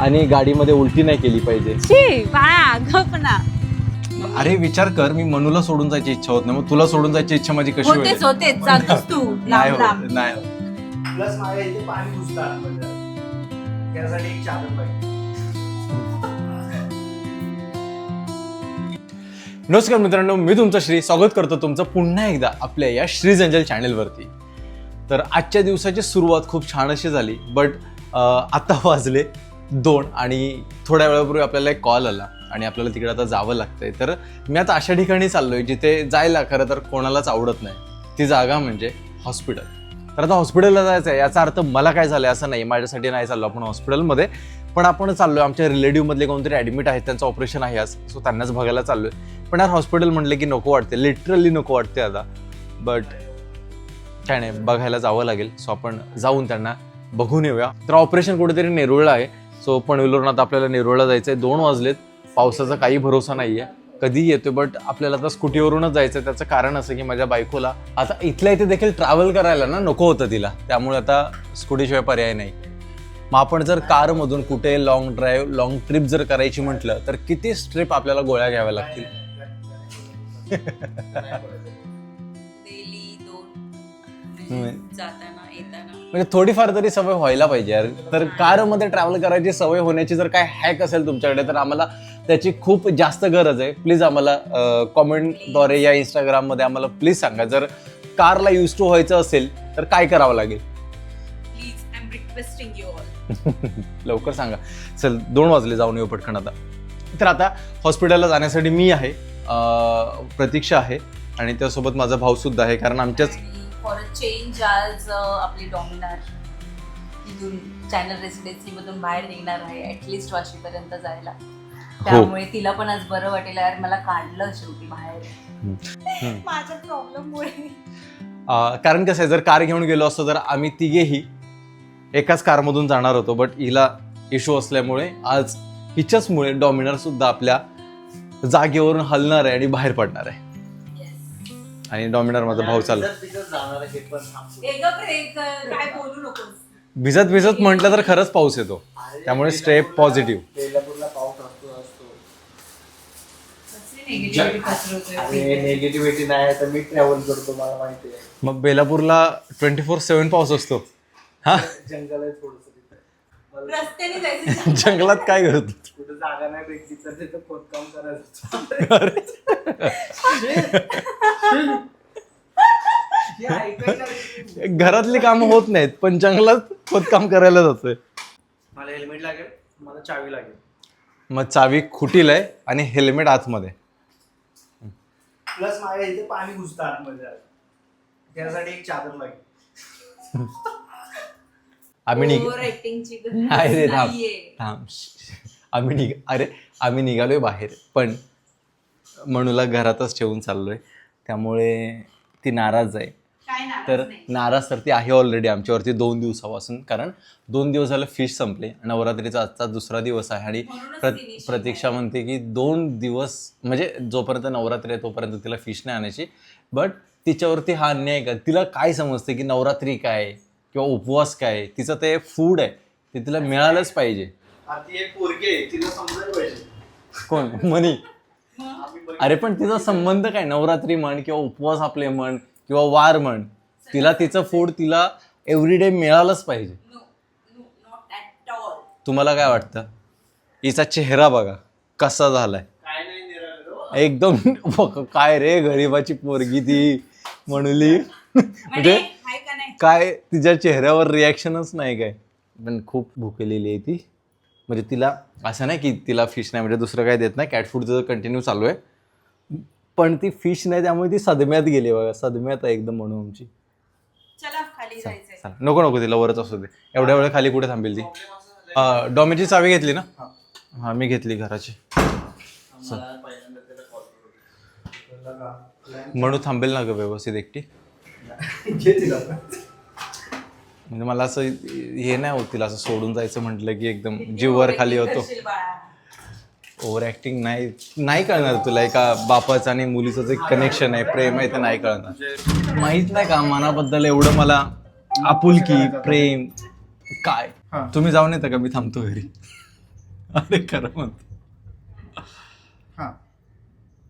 आणि गाडीमध्ये उलटी नाही केली पाहिजे. शी बाळा गप ना. अरे विचार कर मी मनूला सोडून जायची इच्छा होत नाही. मग तुला सोडून जायची इच्छा माझी कशी होईल? होतेच होतेच. जातोस तू. नाही लांब होत, लांब. नाही होत. प्लस माझ्या इथे पाणी घुसतं आतमध्ये. त्यासाठी एक चादर पाहिजे. नमस्कार मित्रांनो मी तुमचं श्री स्वागत करतो तुमचं पुन्हा एकदा आपल्या या श्री जंजल चॅनेलवरती. तर आजच्या दिवसाची सुरुवात खूप छान अशी झाली बट आता वाजले दोन आणि थोड्या वेळापूर्वी आपल्याला एक कॉल आला आणि आपल्याला तिकडे आता जावं लागतंय. तर मी आता अशा ठिकाणी चाललोय जिथे जायला खरं तर कोणालाच आवडत नाही. ती जागा म्हणजे हॉस्पिटल. तर आता हॉस्पिटलला जायचं आहे याचा अर्थ मला काय झालं असं नाही माझ्यासाठी नाही चाललो आपण हॉस्पिटलमध्ये. पण आपण चाललोय आमच्या रिलेटिव्हमधले कोणतरी ॲडमिट आहेत त्यांचं ऑपरेशन आहे आज सो त्यांनाच बघायला चाललोय. पण यार हॉस्पिटल म्हटलं की नको वाटते लिटरली नको वाटते आता. बट काय नाही बघायला जावं लागेल सो आपण जाऊन त्यांना बघून येऊया. तर ऑपरेशन कुठेतरी नेरुळला आहे. सो पनवेलवरून आता आपल्याला नेरुळला जायचं आहे दोन वाजलेत. पावसाचा काही भरोसा नाही आहे कधी येतोय बट आपल्याला आता स्कूटीवरूनच जायचं त्याचं कारण असं की माझ्या बायकोला आता इथल्या इथे देखील ट्रॅव्हल करायला ना नको होतं तिला. त्यामुळे आता स्कूटीशिवाय पर्याय नाही. मग आपण जर कारमधून कुठे लॉंग ड्राईव्ह लॉंग ट्रिप जर करायची म्हटलं तर किती ट्रिप आपल्याला गोळ्या घ्याव्या लागतील? येताना. म्हणजे थोडीफार तरी सवय व्हायला पाहिजे यार. तर कारमध्ये ट्रॅव्हल करायची सवय होण्याची जर काय हॅक असेल तुमच्याकडे तर आम्हाला त्याची खूप जास्त गरज आहे. प्लीज आम्हाला कॉमेंटद्वारे या इंस्टाग्राममध्ये आम्हाला प्लीज सांगा. जर कारला युज टू व्हायचं असेल तर काय करावं लागेल? Please I am requesting you all लवकर सांगा. चल दोन वाजले जाऊन येऊ पटकन आता. तर आता हॉस्पिटलला जाण्यासाठी मी आहे. अं, प्रतीक्षा आहे. आणि त्यासोबत माझा भाऊ सुद्धा आहे. कारण आमच्याच फॉर अ चेंज आज आपली डॉमिनार इथून चॅनल रेसिडेन्सी मधून बाहेर निघणार आहे ऍटलिस्ट वाशीपर्यंत जायला. हो. त्यामुळे तिला पण आज बरं वाटेल यार मला काढलं शेवटी बाहेर. माझ्या प्रॉब्लेममुळे अं, कारण कसं आहे जर कार घेऊन गेलो असतो तर आम्ही तिघेही एकाच कारमधून जाणार होतो. बट हिला इश्यू असल्यामुळे आज हिच्याचमुळे डॉमिनर सुद्धा आपल्या जागेवरून हलणार आहे आणि बाहेर पडणार आहे. आणि डॉमिनर माझा भाऊ चालला. भिजत भिजत जाणार आहे पण सांगतो. काय बोलू नकोस भिजत भिजत म्हटलं तर खरंच पाऊस येतो. अरे, त्यामुळे असतो असतो. निगेटिव्हिटी नाही तर मी ट्रॅव्हल करतो मला माहिती आहे. मग बेलापूरला ट्वेंटी फोर सेवन पाऊस असतो. हा? जंगल आहे थोडस. रस्त्याने जायचं जंगलात काय करतो कुठे जागा नाही भेटली तर तिथं खोदकाम करायचं. हे ऐकायला. घरातली कामं होत नाहीत पण जंगलात खोदकाम करायला जातोय. मला हेल्मेट लागेल मला चावी लागेल. मग चावी खुटील आहे आणि हेल्मेट आतमध्ये. प्लस माझ्या इथे पाणी घुसतं आतमध्ये. त्यासाठी एक चादर लागेल. आम्ही निघ अरे थांब नाहीये. थांब. आम्ही निघ अरे आम्ही निघालोय बाहेर पण मनूला घरातच ठेवून चाललोय. त्यामुळे ती नाराज आहे. तर. नाराज तर ती आहे ऑलरेडी आमच्यावरती दोन दिवसापासून कारण दोन दिवस झालं फिश संपले. नवरात्रीचा आजचा दुसरा दिवस आहे आणि प्र प्रतीक्षा म्हणते की दोन दिवस म्हणजे जोपर्यंत नवरात्री आहे तोपर्यंत तिला फिश नाही आणायची. बट तिच्यावरती हा अन्याय का? तिला काय समजते की नवरात्री काय? किंवा उपवास काय आहे? तिचं ते फूड आहे ते तिला मिळालंच पाहिजे. ती एक पोरगी आहे तिला समजायला पाहिजे. कोण? मनी. बघ- अरे पण तिचा संबंध काय? नवरात्री म्हण किंवा उपवास आपले म्हण किंवा वार म्हण तिला तिचं फूड तिला एव्हरीडे मिळालंच पाहिजे. No, no, not at all. तुम्हाला काय वाटतं? हिचा चेहरा बघा कसा झालाय. काय नाही निरागस हो. एकदम काय रे गरीबाची पोरगी ती म्हणुली म्हणजे म्हणजे हाय काय तिच्या चेहऱ्यावर रिॲक्शनच नाही काय? पण खूप भुकेलेली आहे ती. म्हणजे तिला असं नाही की तिला फिश नाही म्हणजे दुसरं काय देत नाही. कॅट फूडचं कंटिन्यू चालू आहे. पण ती फिश नाही त्यामुळे ती सदम्यात गेली बघा. सदम्यात आहे एकदम म्हणून आमची. चला खाली जायचंय. चला, नको नको तिला वरच असू दे. एवढ्या वेळ खाली कुठे थांबेल ती? अं, डॉमीची चावी घेतली ना? हा. मी घेतली घराची? म्हणून थांबेल ना ग व्यवस्थित एकटी. म्हणजे मला असं हे नाही होत तिला असं सोडून जायचं म्हटलं की एकदम जीववर खाली होतो. ओव्हर ऍक्टिंग नाही नाही कळणार तुला. एका बापाचं आणि मुलीचं जे कनेक्शन आहे प्रेम आहे ते नाही कळणार. माहीत नाही का मनाबद्दल एवढं मला आपुलकी प्रेम काय? हा. तुम्ही जाऊन येता का? मी थांबतो घरी. अरे खरं म्हणतो हा.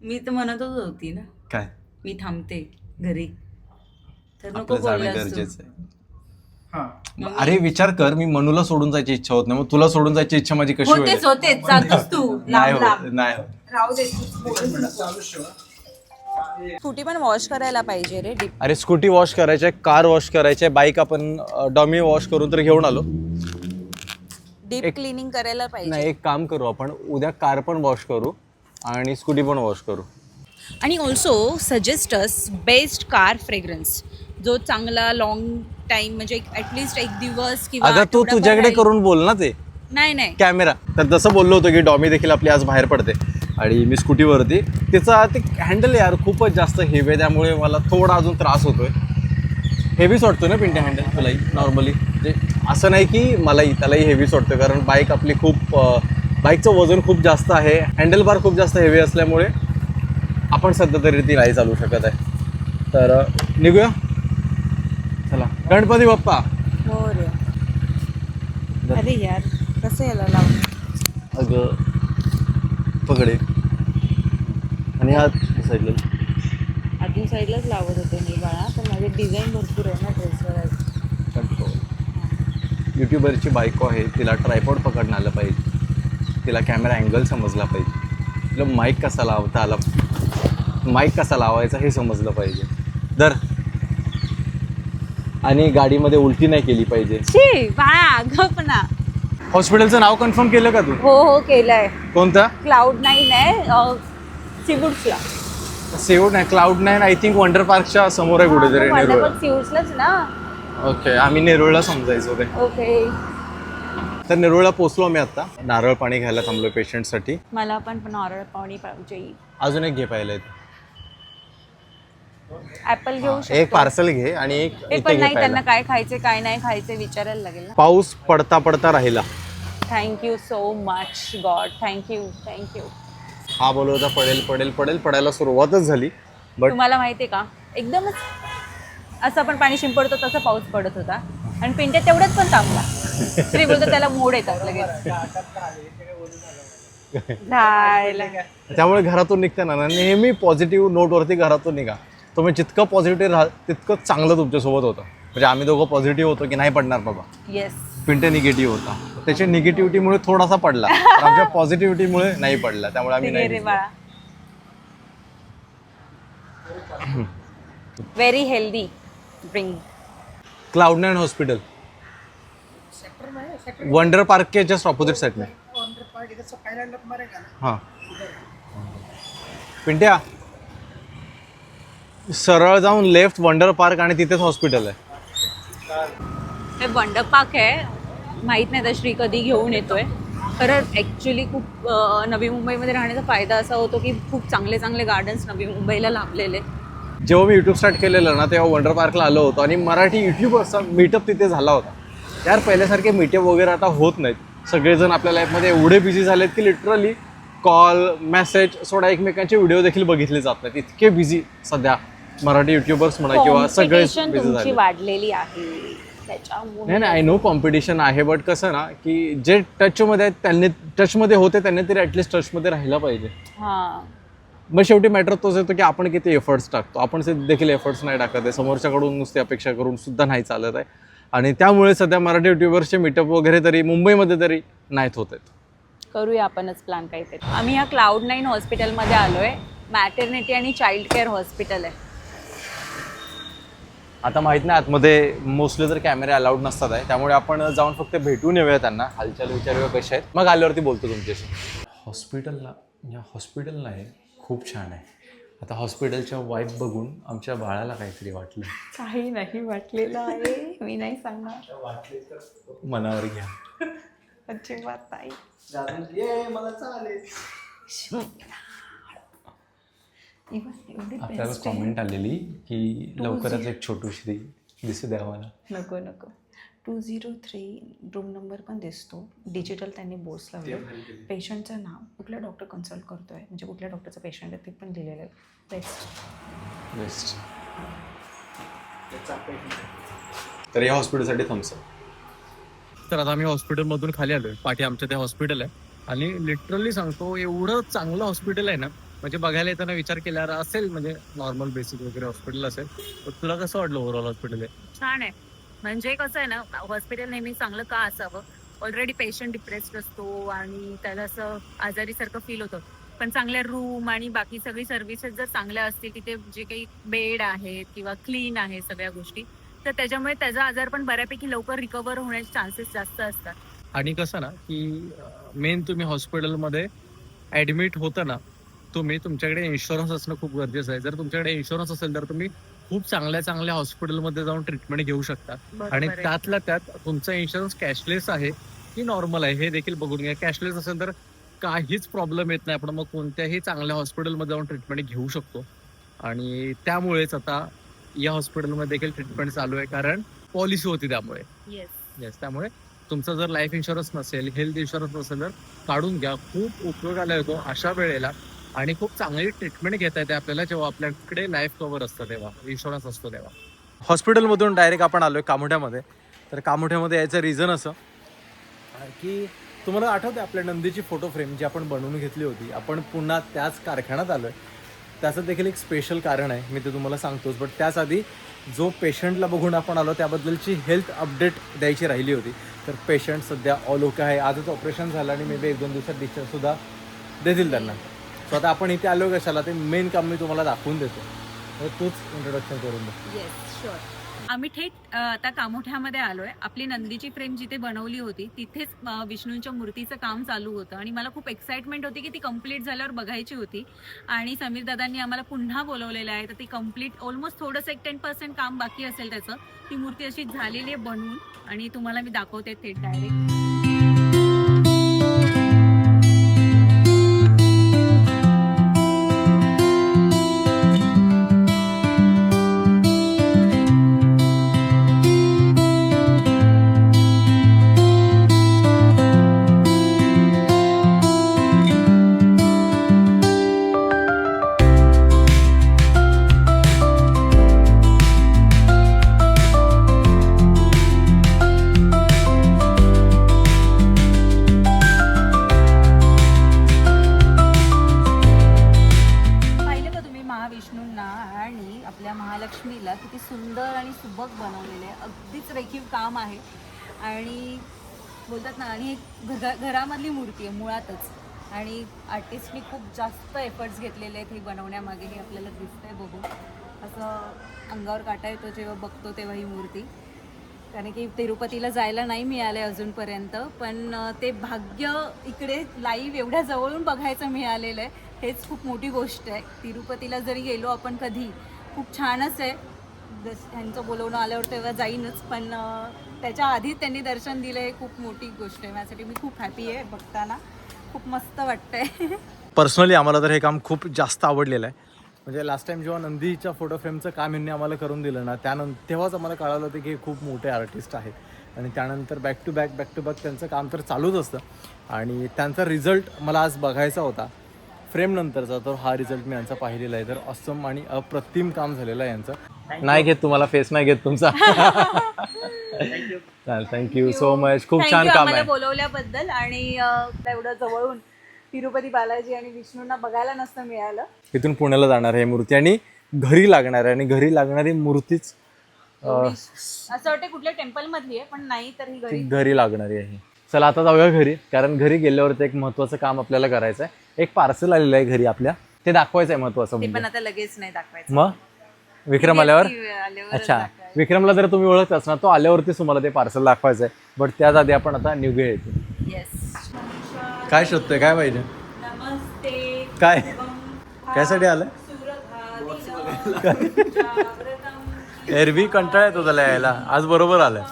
मी तर म्हणतच होती ना. काय? मी थांबते घरी. तर नको. गरजेचं आहे. मग अरे विचार कर मी मनूला सोडून जायची इच्छा होत नाही. मग तुला सोडून जायची इच्छा माझी कशी होईल? होतेच होतेच. जातोस तू. नाही लांब होत लांब. नाही होत. राहू दे चालूच ठेवा. स्कूटी पण वॉश करायला पाहिजे रे डीप. अरे स्कूटी वॉश करायचे कार वॉश करायचे बाईक आपण डॉमी वॉश करून तर घेऊन आलो. डीप क्लिनिंग करायला नाही पाहिजे एक काम करू आपण. उद्या कार पण वॉश करू आणि स्कूटी पण वॉश करू. आणि also suggest us best car fragrance जो चांगला लॉंग टाइम म्हणजे ॲटलिस्ट एक दिवस किंवा अगं तू आठवडाभर तुझ्याकडे राहील. करून बोल ना ते. नाही नाही. कॅमेरा तर जसं बोललो होतो की डॉमी देखील आपली आज बाहेर पडते. आणि मी स्कूटीवरती. तिचा ते हँडल यार खूपच जास्त हेवी आहे त्यामुळे मला थोडा अजून त्रास होतोय. हेवीच वाटतो ना पिंटे हँडल तुलाही नॉर्मली म्हणजे असं नाही की मलाही त्यालाही हेवीच वाटतं कारण बाईक आपली खूप बाईकचं वजन खूप जास्त आहे. हँडल बार खूप जास्त हेवी असल्यामुळे आपण सध्या तरी ती नाही चालू शकत आहे. तर अ, निघूया? गणपती बाप्पा. हो रे अरे यार कसं याला लावून अगं पकडे आणि हा साईडला. आधी साईडलाच लावत होते मी बाळा पण माझे डिझाईन भरपूर आहे ना ड्रेसवर युट्यूबरची बायको आहे तिला ट्रायपॉड पकडणं आलं पाहिजे. तिला कॅमेरा अँगल समजला पाहिजे. तिला माईक कसा लावता आला माईक कसा लावायचा हे समजलं पाहिजे. दर आणि गाडीमध्ये उलटी नाही केली पाहिजे. शी बाळा गप ना. हॉस्पिटलचं नाव कन्फर्म केलं का तू? हो हो केलंय. कोणतं? क्लाउड नाईन आहे सिबुड्सला सेवड नाही Cloud Nine I think Wonder पार्कच्या समोर आहे कुठेतरी नेरुळ ना. ओके आम्ही नेरुळला समजायचो ते ओके तर नेरुळला पोचलो आम्ही आता. नारळ पाणी घ्यायला थांबलो पेशंटसाठी मला पण पण ऑर्डर पाणी पाहिजे. अजून एक घे पाहिलं ऍपल घेऊ एक शकतो. पार्सल घे आणि एक इथे पण घे नाही त्यांना काय खायचे काय नाही खायचे विचारायला लागेल ना. पाऊस पडता पडता राहिला. Thank you so much God thank you thank you हा बोलवता पडेल पडेल पडेल पडायला सुरुवातच झाली. बट तुम्हाला माहितीये का? एकदमच असं आपण पाणी शिंपडतो तसा पाऊस पडत होता. आणि पिंट्या तेवढ्यात पण थांबला. तरी बोलतो त्याला मोड येतात लगेच. त्यामुळे घरातून निघताना ना नेहमी पॉझिटिव्ह नोटवरती घरातून निघा. तुम्ही जितकं पॉझिटिव्ह राहाल तितकं चांगलं तुमच्यासोबत होतं. म्हणजे आम्ही दोघं पॉझिटिव्ह होतो की नाही पडणार बाबा. येस पिंटे निगेटिव्ह होता. त्याच्या निगेटिव्हिटीमुळे थोडासा पडला. पण आमच्या पॉझिटिव्हिटीमुळे नाही पडला. त्यामुळे आम्ही नाही रे भिजलो. बाळा very healthy drink Cloud Nine hospital Wonder Park के जस्ट ऑपोजिट साइड में. हाँ. पिंट्या सरळ जाऊन लेफ्ट वंडर पार्क आणि तिथेच हॉस्पिटल आहे. हे बंडपाक आहे. माहीत नाही श्री कधी घेऊन येतोय. खरं ॲक्च्युली खूप नवी मुंबईमध्ये राहण्याचा फायदा असा होतो की खूप चांगले चांगले गार्डन्स नवी मुंबईला लाभलेले. जेव्हा मी युट्यूब स्टार्ट केलेलं ना तेव्हा वंडर पार्कला आलो होतो आणि मराठी युट्यूबरचा मीटअप तिथे झाला होता. यार पहिल्यासारखे मीटअप वगैरे आता होत नाहीत. सगळेजण आपल्या लाईफमध्ये एवढे बिझी झालेत की लिटरली कॉल मेसेज सोडा एकमेकांचे व्हिडिओ देखील बघितले जात नाहीत. इतके बिझी सध्या. मराठी युट्यूबर्स म्हणा किंवा सगळेच तुमची झाले. वाढलेली आहे. त्याच्यामुळे नाही नाही आय नो कॉम्पिटिशन आहे बट कसं ना की जे टचमध्ये आहेत त्यांनी टचमध्ये होते त्यांनी तरी ॲटलिस्ट टचमध्ये राहिला पाहिजे. हां. मग शेवटी मॅटर तोच येतो की आपण किती एफर्ट्स टाकतो. आपण से- देखील एफर्ट्स नाही टाकत आहे. समोरच्याकडून नुसती अपेक्षा करून सुद्धा नाही चालत आहे. आणि त्यामुळे सध्या मराठी युट्यूबर्सचे मीटअप वगैरे तरी मुंबईमध्ये तरी नाहीत होत आहेत. करूया आपणच प्लॅन काहीतरी. आम्ही ह्या क्लाउड नाईन हॉस्पिटलमध्ये आलो आहे मॅटर्निटी आणि चाइल्ड केअर हॉस्पिटल आहे. आता माहीत नाही आतमध्ये मोस्टली तर कॅमेरे अलाउड नसतात आहे त्यामुळे आपण जाऊन फक्त भेटून येऊया त्यांना. हालचाल विचारूया कशा आहेत. मग आल्यावरती बोलतो तुमच्याशी. हॉस्पिटलला या हॉस्पिटल नाही खूप छान आहे. आता हॉस्पिटलच्या वाईफ बघून आमच्या बाळाला काहीतरी वाटलं. काही नाही वाटलेलं आहे. मी नाही सांगणार. मनावर घ्या. अजिबात नाही. मला चालेल. आपल्याला आहे. कॉमेंट आलेली की लवकरच एक छोटूश्री दिसू द्या मला नको नको. Two zero three room number पण दिसतो. डिजिटल त्यांनी बोर्ड्स लावले पेशंटचं नाव कुठल्या डॉक्टर कन्सल्ट करतोय? म्हणजे कुठल्या डॉक्टरचं पेशंट आहे ते पण दिलेलं आहे. बेस्ट बेस्ट तर या हॉस्पिटलसाठी थम्सअप तर आता आम्ही हॉस्पिटलमधून खाली आलोय. पाठी आमच्या ते हॉस्पिटल आहे. आणि लिटरली सांगतो एवढं चांगलं हॉस्पिटल आहे ना म्हणजे बघायला येताना विचार केल्यावर असेल म्हणजे नॉर्मल बेसिक वगैरे हॉस्पिटल असेल तर तुला कसं वाटलं ओव्हरऑल हॉस्पिटल आहे छान आहे. म्हणजे कसं आहे ना हॉस्पिटल नेहमी चांगलं का असावं? ऑलरेडी पेशंट डिप्रेस्ड असतो आणि त्याला असं आजारीसारखं फील होतं. पण चांगल्या रूम आणि बाकी सगळी सर्व्हिसेस जर चांगल्या असतील तिथे जे काही बेड आहेत किंवा क्लीन आहे सगळ्या गोष्टी तर त्याच्यामुळे त्याचा आजार पण बऱ्यापैकी लवकर रिकवर होण्याचे चान्सेस जास्त असतात. आणि कसं ना की मेन तुम्ही हॉस्पिटलमध्ये ऍडमिट होता ना तुम्ही तुमच्याकडे इन्शुरन्स असणं खूप गरजेचं आहे. जर तुमच्याकडे इन्शुरन्स असेल तर तुम्ही खूप चांगल्या चांगल्या हॉस्पिटलमध्ये जाऊन ट्रीटमेंट घेऊ शकता. आणि. त्यातल्या त्यात तुमचा इन्शुरन्स कॅशलेस आहे की नॉर्मल आहे हे देखील बघून घ्या. कॅशलेस असेल तर काहीच प्रॉब्लेम येत नाही. आपण मग कोणत्याही चांगल्या हॉस्पिटलमध्ये जाऊन ट्रीटमेंट घेऊ शकतो. आणि त्यामुळेच आता या हॉस्पिटलमध्ये देखील ट्रीटमेंट चालू आहे. कारण पॉलिसी होती त्यामुळे. येस त्यामुळे तुमचा जर लाईफ इन्शुरन्स नसेल हेल्थ इन्शुरन्स नसेल तर काढून घ्या. खूप उपयोगाला येतो अशा वेळेला आणि खूप चांगली ट्रीटमेंट घेता येते आपल्याला जेव्हा आपल्याकडे लाईफ कव्हर असतं तेव्हा इन्शुरन्स असतो तेव्हा. हॉस्पिटलमधून डायरेक्ट आपण आलोय कामोठ्यामध्ये. तर कामोठ्यामध्ये यायचं रिझन असं? की तुम्हाला आठवते आपल्या नंदीची फोटो फ्रेम जी आपण बनवून घेतली होती? आपण पुन्हा त्याच कारखान्यात आलोय. त्याचं देखील एक स्पेशल कारण आहे. मी ते तुम्हाला सांगतोच. बट त्याच आधी जो पेशंटला बघून आपण आलो त्याबद्दलची हेल्थ अपडेट द्यायची राहिली होती. तर पेशंट सध्या ऑल ओके आहे. आजच ऑपरेशन झालं आणि मे बी एक दोन दिवसात डिस्चार्जसुद्धा देतील त्यांना. सो आता आपण इथे आलो कशाला? ते मेन काम मी तुम्हाला दाखवून देतो. तर तूच इंट्रोडक्शन करून दे. येस शुअर आम्ही थेट आता कामोठ्यामध्ये आलोय. आपली नंदीची फ्रेम जिथे बनवली होती तिथेच विष्णूंच्या मूर्तीचं काम चालू होतं. आणि मला खूप एक्साइटमेंट होती की ती कंप्लीट झाल्यावर बघायची होती. आणि समीर दादांनी आम्हाला पुन्हा बोलवलेलं आहे. तर ती कंप्लीट ऑलमोस्ट थोडंसं एक टेन पर्सेंट काम बाकी असेल त्याचं. ती मूर्ती अशी झालेली आहे बनवून. आणि तुम्हाला मी दाखवते थेट डायरेक्ट लक्ष्मीला किती सुंदर आणि सुबक बनवलेले आहे. अगदीच रेखीव काम आहे. आणि बोलतात ना आणि एक घरा घरामधली मूर्ती आहे मुळातच. आणि आर्टिस्टनी खूप जास्त एफर्ट्स घेतलेले आहेत हे बनवण्यामागे हे आपल्याला दिसतंय बघू असं अंगावर काटा येतो जेव्हा बघतो तेव्हा ही मूर्ती. कारण की तिरुपतीला जायला नाही मिळालं आहे अजूनपर्यंत पण ते भाग्य इकडे लाईव्ह एवढ्या जवळून बघायचं मिळालेलं आहे हेच खूप मोठी गोष्ट आहे. तिरुपतीला जरी गेलो आपण कधी खूप छानच आहे. जस त्यांचं बोलवणं आल्यावर तेव्हा जाईनच पण त्याच्या आधीच त्यांनी दर्शन दिलं हे खूप मोठी गोष्ट आहे. माझ्यासाठी मी खूप हॅपी आहे बघताना. खूप मस्त वाटतंय. पर्सनली आम्हाला तर हे काम खूप जास्त आवडलेलं आहे. म्हणजे लास्ट टाइम जेव्हा नंदीच्या फोटो फ्रेमचं काम यांनी आम्हाला करून दिलं ना त्यानंतर तेव्हाच आम्हाला कळालं होतं की हे खूप मोठे आर्टिस्ट आहेत. आणि त्यानंतर back to back back to back त्यांचं काम तर चालूच असतं. आणि त्यांचा रिझल्ट मला आज बघायचा होता. फ्रेम नंतरचा तर हा रिझल्ट मी यांचा पाहिलेला आहे. तर असम आणि अप्रतिम काम झालेलं आहे यांचं. नाही घेत तुम्हाला फेस नाही घेत तुमचा. थँक्यू सो मच खूप छान काम आहे. बोलवल्याबद्दल आणि एवढं जवळून तिरुपती बालाजी आणि विष्णूंना बघायला नसतं मिळालं. इथून पुण्याला जाणार आहे मूर्ती आणि घरी लागणार आहे आणि घरी लागणारी मूर्तीच असं वाटतं कुठल्या टेम्पल मधली आहे पण नाही तर ही घरी. घरी लागणारी आहे. चला आता जाऊया घरी कारण घरी गेल्यावरती एक महत्वाचं काम आपल्याला करायचं आहे एक पार्सल आलेलं आहे घरी आपल्या. ते दाखवायचं आहे महत्वाचं ते पण म्हणजे आता लगेच नाही दाखवायचं. मग? विक्रम आल्यावर? अच्छा. विक्रमला जर तुम्ही ओळखत असणार तो आल्यावरतीच तुम्हाला ते पार्सल दाखवायचं आहे बट त्याच आधी आपण आता इथे Yes. काय शोधतोय? काय पाहिजे? नमस्ते. काय? कायसाठी आलं एरवी कंटाळा येतो त्याला यायला. आज बरोबर आलं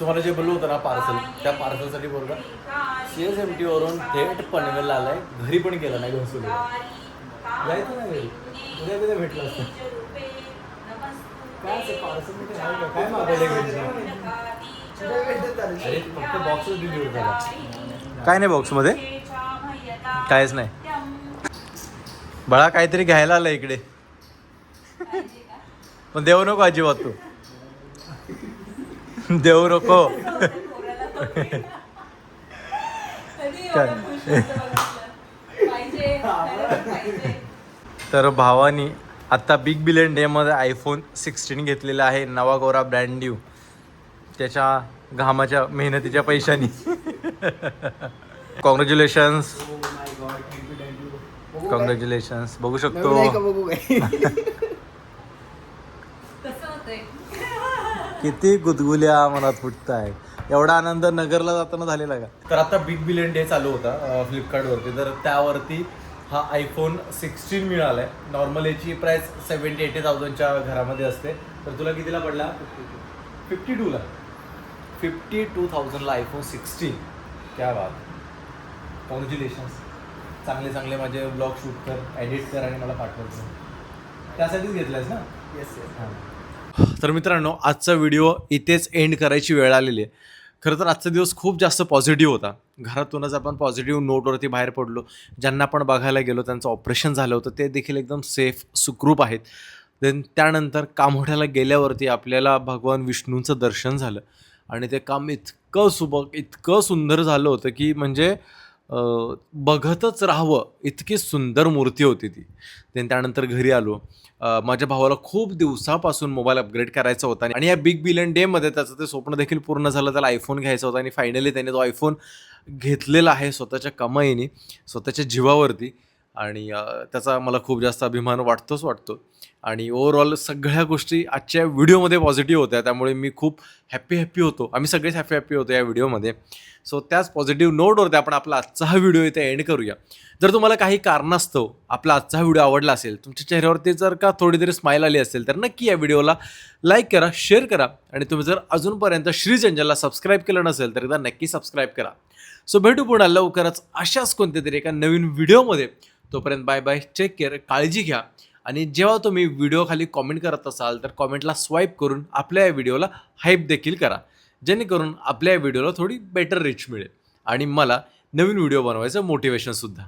तुम्हाला जे बोललो होतं ना पार्सल त्या पार्सलसाठी बरोबर सी एस एम वरून थेट पनवेलला आलाय. घरी पण गेला नाही घसुल जायचं ना घरी. उद्या कधी भेटलं असतं. काय का? काय अरे फक्त बॉक्सच डिलिव्हर झाला काय नाही बॉक्समध्ये काहीच नाही. बाळा काहीतरी घ्यायला आलं इकडे. पण देऊ नको अजिबात तू. देऊ नको. तर भावानी आता बिग बिलियन डेमध्ये आयफोन सिक्स्टीन घेतलेला आहे नवा गोरा ब्रँड न्यू त्याच्या घामाच्या मेहनतीच्या पैशानी. कॉंग्रॅच्युलेशन्स कॉंग्रॅच्युलेशन्स बघू शकतो बघू काय किती गुदगुल्या मनात फुटत आहे एवढा आनंद नगरला जाताना झालेला का? तर आता बिग बिलियन डे चालू होता फ्लिपकार्टवरती तर त्यावरती हा आयफोन सिक्स्टीन मिळाला आहे नॉर्मल याची प्राईस सेवन्टी एटी थाउजंडच्या घरामध्ये असते. तर तुला कितीला पडला? फिफ्टी टूला फिफ्टी टू थाउजंडला आयफोन सिक्स्टीन क्या बात. कॉंग्रॅच्युलेशन्स चांगले चांगले माझे ब्लॉग शूट कर एडिट कर आणि मला पाठवतो त्यासाठीच घेतलंयस ना? येस येस तर मित्रांनो आजचा व्हिडिओ इथेच एंड करायची वेळ आलेली आहे. खरं तर आजचा दिवस खूप जास्त पॉझिटिव्ह होता. घरातूनच आपण पॉझिटिव्ह नोटवरती बाहेर पडलो. ज्यांना आपण बघायला गेलो त्यांचं ऑपरेशन झालं होतं ते देखील एकदम सेफ सुखरूप आहेत. देन त्यानंतर कामोठ्याला गेल्यावरती आपल्याला भगवान विष्णूंचं दर्शन झालं. आणि ते काम इतकं सुबक इतकं सुंदर झालं होतं की म्हणजे बघतच राहावं. इतकी सुंदर मूर्ती होती ती. देन त्यानंतर घरी आलो. माझ्या भावाला खूप दिवसापासून मोबाईल अपग्रेड करायचा होता आणि या बिग बिलियन डेमध्ये त्याचं ते स्वप्न देखील पूर्ण झालं. त्याला आयफोन घ्यायचा होता आणि फायनली त्याने तो आयफोन घेतलेला आहे स्वतःच्या कमाईने स्वतःच्या जीवावरती. आणि त्याचा मला खूप जास्त अभिमान वाटतोच वाटतो. आणि ओव्हरऑल सगळ्या गोष्टी आजच्या व्हिडिओमध्ये पॉझिटिव्ह होत्या. त्यामुळे मी खूप हॅप्पी हॅप्पी होतो. आम्ही सगळेच हॅप्पी हॅप्पी होतो या व्हिडिओमध्ये. सो त्याच पॉझिटिव्ह नोटवरती आपण आपला आजचा हा व्हिडिओ इथे एंड करूया. जर तुम्हाला काही कारणास्तव आपला आजचा हा व्हिडिओ आवडला असेल तुमच्या चेहऱ्यावरती जर का थोडी तरी स्माईल आली असेल तर नक्की या व्हिडिओला लाईक करा शेअर करा. आणि तुम्ही जर अजूनपर्यंत श्री जंजलला सबस्क्राईब केलं नसेल तर एकदा नक्की सबस्क्राईब करा. सो भेटू पुन्हा लवकरच अशाच कोणत्या तरी एका नवीन व्हिडिओमध्ये. तोपर्यंत बाय बाय चेक केअर काळजी घ्या. आणि जेव्हा तुम्ही व्हिडिओ खाली कॉमेंट करत असाल तर कॉमेंटला स्वाईप करून आपल्या या व्हिडिओला हाईप देखील करा. जेणेकरून आपल्या या व्हिडिओला थोडी बेटर रीच मिळेल. आणि मला नवीन व्हिडिओ बनवायचं मोटिवेशनसुद्धा